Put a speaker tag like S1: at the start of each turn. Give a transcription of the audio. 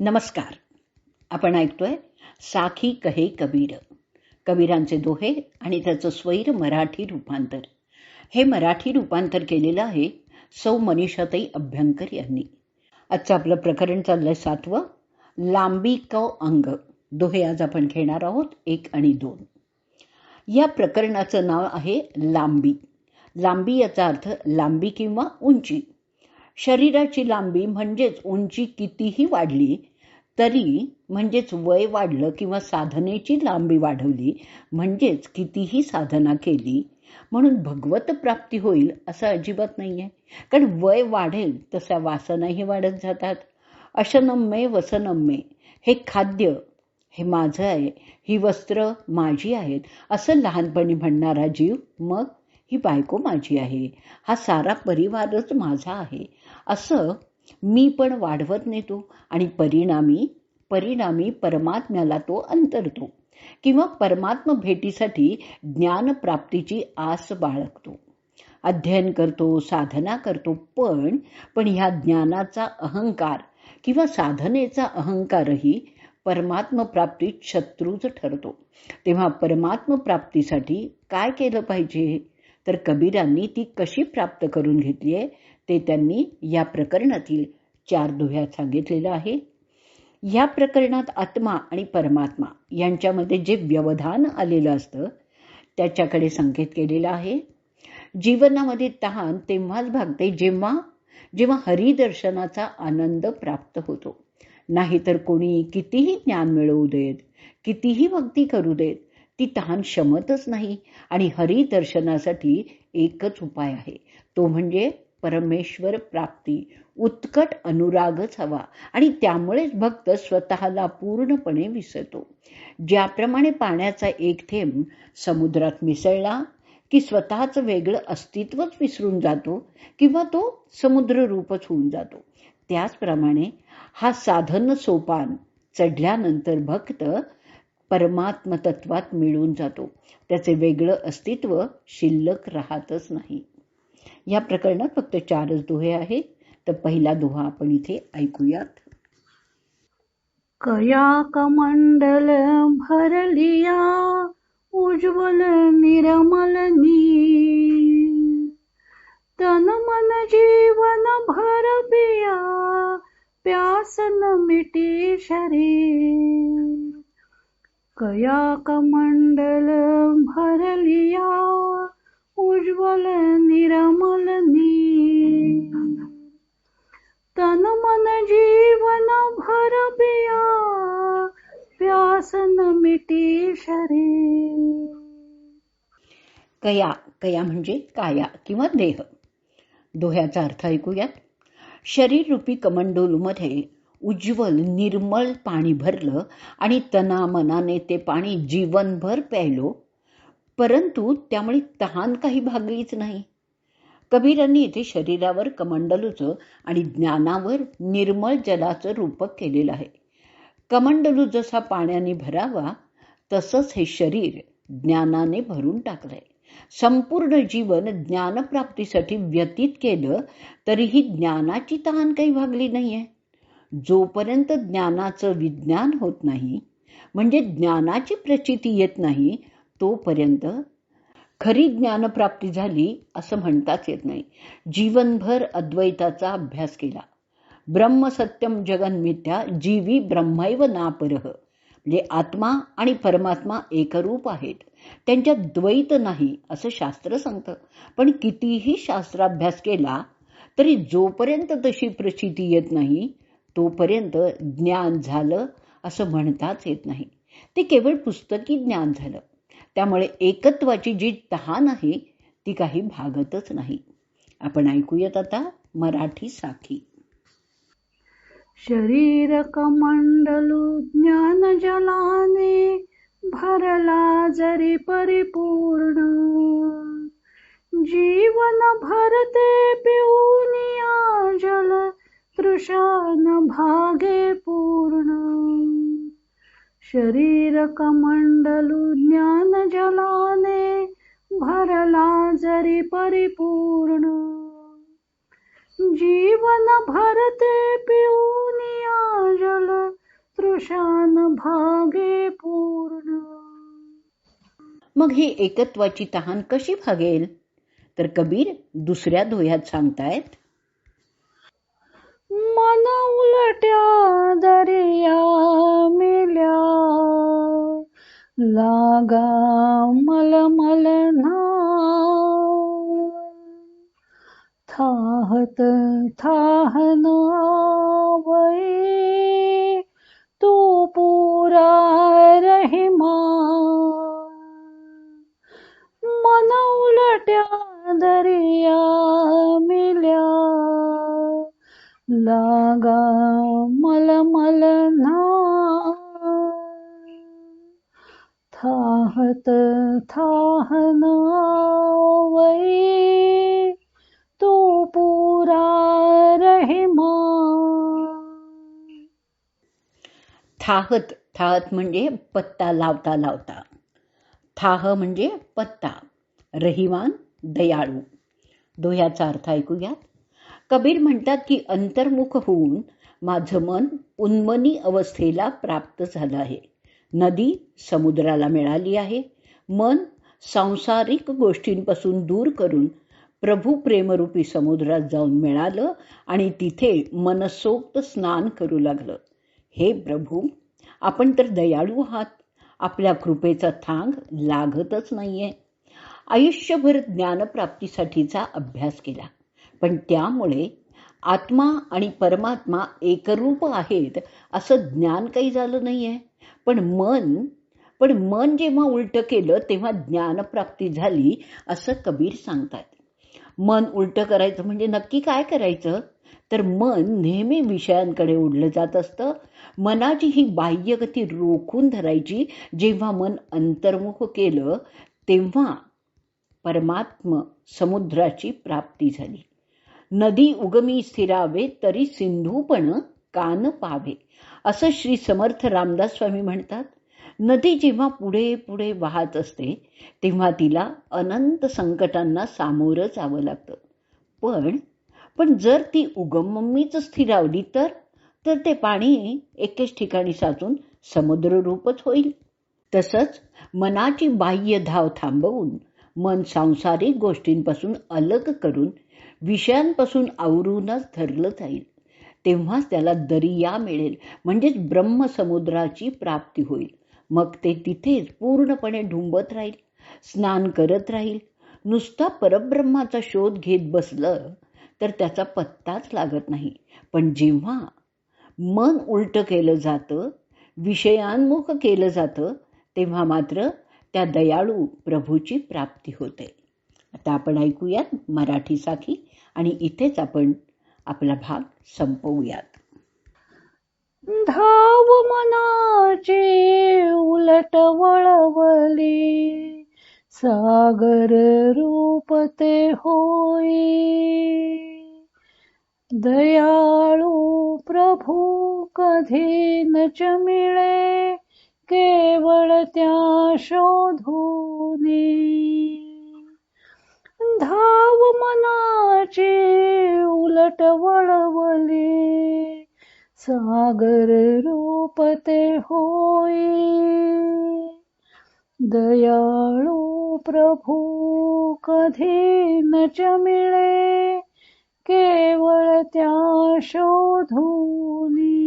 S1: नमस्कार. आपण ऐकतोय साखी कहे कबीर. कबीरांचे दोहे आणि त्याचं स्वैर मराठी रूपांतर. हे मराठी रूपांतर केलेलं आहे सौ मनीषाताई अभ्यंकर यांनी. आजचं आपलं प्रकरण चाललंय सातवं. लांबी क अंग. दोहे आज आपण घेणार आहोत एक आणि दोन. या प्रकरणाचं नाव आहे लांबी. लांबी याचा अर्थ लांबी किंवा उंची. शरीराची लांबी म्हणजेच उंची कितीही वाढली तरी म्हणजेच वय वाढलं किंवा साधनेची लांबी वाढवली म्हणजेच कितीही साधना केली म्हणून भगवत प्राप्ती होईल असं अजिबात नाही आहे कारण वय वाढेल तशा वासनाही वाढत जातात. अशनम्मे वसनम्मे. हे खाद्य हे माझं आहे ही वस्त्र माझी आहेत असं लहानपणी म्हणणारा जीव मग ही बायको माझी आहे. हा सारा परिवारच माझा आहे. असं मी पण वाढवत नेतो आणि परिणामी परिणामी परमात्म्याला तो अंतरतो किंवा परमात्म भेटीसाठी ज्ञानप्राप्तीची आस बाळगतो. अध्ययन करतो साधना करतो पण पण ह्या ज्ञानाचा अहंकार किंवा साधनेचा अहंकारही परमात्मप्राप्तीत शत्रूच ठरतो. तेव्हा परमात्मप्राप्तीसाठी काय केलं पाहिजे? तर कबीरांनी ती कशी प्राप्त करून घेतली आहे? ते त्यांनी या प्रकरणातील चार दुह्यात सांगितलेलं आहे. या प्रकरणात आत्मा आणि परमात्मा यांच्यामध्ये जे व्यवधान आलेलं असतं त्याच्याकडे संकेत केलेला आहे. जीवनामध्ये तहान तेव्हाच भागते जेव्हा जेव्हा हरिदर्शनाचा आनंद प्राप्त होतो. नाहीतर कोणी कितीही ज्ञान मिळवू देत कितीही भक्ती करू देत ती तहान शमतच नाही आणि हरिदर्शनासाठी एकच उपाय आहे. तो म्हणजे परमेश्वर प्राप्ती. उत्कट अनुरागच हवा आणि त्यामुळेच भक्त स्वतःला पूर्णपणे विसरतो. ज्याप्रमाणे पाण्याचा एक थेंब समुद्रात मिसळला की स्वतःचं वेगळं अस्तित्वच विसरून जातो किंवा तो समुद्र रूपच होऊन जातो. त्याचप्रमाणे हा साधन सोपान चढल्यानंतर भक्त परमात्म तत्वात मिळून जातो. त्याचे वेगळं अस्तित्व शिल्लक राहतच नाही. या प्रकरणात फक्त चारच दोहे आहेत. तर पहिला दोहा आपण इथे ऐकूयात.
S2: कया कमंडल भरलिया उज्ज्वल निर्मल तन मन जीवन भर पिया प्यासन मिटी शरीर. कया कमंडल भरलिया उज्ज्वल निरमलनी तन मन जीवन भर पिया प्यासन मिटी शरीर.
S1: कया कया म्हणजे काया किंवा देह. दोह्याचा अर्थ ऐकूयात. शरीर रूपी कमंडोलमध्ये उज्ज्वल निर्मल पाणी भरलं आणि तना मनाने ते पाणी जीवनभर प्यायलो. परंतु त्यामुळे तहान काही भागलीच नाही. कबीरांनी इथे शरीरावर कमंडलूचं आणि ज्ञानावर निर्मळ जलाचं रूपक केलेलं आहे. कमंडलू जसा पाण्याने भरावा तसंच हे शरीर ज्ञानाने भरून टाकलंय. संपूर्ण जीवन ज्ञानप्राप्तीसाठी व्यतीत केलं तरीही ज्ञानाची तहान काही भागली नाही आहे जोपर्यंत ज्ञानाचं विज्ञान होत नाही म्हणजे ज्ञानाची प्रचिती येत नाही तोपर्यंत खरी ज्ञानप्राप्ती झाली असं म्हणताच येत नाही. जीवनभर अद्वैताचा अभ्यास केला. ब्रह्मसत्यम सत्यम मिथ्या जीवी ब्रह्मैव नापरह. म्हणजे आत्मा आणि परमात्मा एकरूप आहेत. त्यांच्यात द्वैत नाही असं शास्त्र सांगतं. पण कितीही शास्त्राभ्यास केला तरी जोपर्यंत तशी प्रचिती येत नाही तोपर्यंत ज्ञान झालं असं म्हणताच येत नाही. ते केवळ पुस्तकी ज्ञान झालं. त्यामुळे एकत्वाची जी तहान आहे ती काही भागतच नाही. आपण ऐकूयात आता मराठी साखी
S2: शरीर कमंडलू ज्ञान जलाने भरला जरी परिपूर्ण. जीवन भरते पिऊनिया जल तृषान भागे पूर्ण. शरीर कमंडलू ज्ञान जलाने भरला जरी परिपूर्ण. जीवन भरते पिऊनिया जल भागे पूर्ण.
S1: मग ही एकत्वाची तहान कशी भागेल तर कबीर दुसऱ्या दोह्यात सांगतायत
S2: मन उलट्या दर्या मिल्या. लागा मलमल थाहत थाहन आवई तू पुरा रहिमा. मन उलट्या दर्या थाहत थाहन तो पुरा रहिमा
S1: थाहत थाहत म्हणजे पत्ता लावता लावता. थाह म्हणजे पत्ता. रहिवान दयाळू. दोह्याचा अर्थ ऐकूयात. कबीर म्हणतात की अंतर्मुख होऊन माझं मन उन्मनी अवस्थेला प्राप्त झालं आहे. नदी समुद्राला मिळाली आहे. मन सांसारिक गोष्टींपासून दूर करून प्रभू प्रेमरूपी समुद्रात जाऊन मिळालं आणि तिथे मनसोक्त स्नान करू लागलं. हे प्रभू आपण तर दयाळू आहात. आपल्या कृपेचा थांग लागतच नाहीये. आयुष्यभर ज्ञानप्राप्तीसाठीचा अभ्यास केला. पण त्यामुळे आत्मा आणि परमात्मा एकरूप आहेत असं ज्ञान काही झालं नाहीये. पण मन पण मन जेव्हा उलटं केलं तेव्हा ज्ञानप्राप्ती झाली असं कबीर सांगतात. मन उलटं करायचं म्हणजे नक्की काय करायचं? तर मन नेहमी विषयांकडे उडलं जात असतं. मनाची ही बाह्यगती रोखून धरायची. जेव्हा मन अंतर्मुख केलं तेव्हा परमात्म समुद्राची प्राप्ती झाली. नदी उगमी स्थिरावे तरी सिंधू पण कान पावे असं श्री समर्थ रामदास स्वामी म्हणतात. नदी जेव्हा पुढे पुढे वाहत असते तेव्हा तिला अनंत संकटांना सामोरं जावं लागतं. पण पण जर ती उगममीच स्थिरावली तर तर ते पाणी एकेच ठिकाणी साचून समुद्र रूपच होईल. तसंच मनाची बाह्य धाव थांबवून मन सांसारिक गोष्टींपासून अलग करून विषयांपासून आवरूनच धरलं जाईल. तेव्हाच त्याला दरिया मिळेल म्हणजेच ब्रह्मसमुद्राची प्राप्ती होईल. मग ते तिथेच पूर्णपणे ढुंबत राहील स्नान करत राहील. नुसता परब्रह्माचा शोध घेत बसलं तर त्याचा पत्ताच लागत नाही. पण जेव्हा मन उलट केलं जातं विषयांमुख केलं जातं तेव्हा मात्र त्या दयाळू प्रभूची प्राप्ती होते. आता आपण ऐकूयात मराठी साखी आणि इथेच आपण आपला भाग संपवूयात.
S2: धाव मनाचे उलट वळवली. सागर रूपते होई दयाळू प्रभू कधी न मिळे केवळ त्या शोधूनी. धाव मनाचे उलट वळवली. सागर रूपते होई। दयाळू प्रभू कधी न मिळे केवळ त्या शोधूनी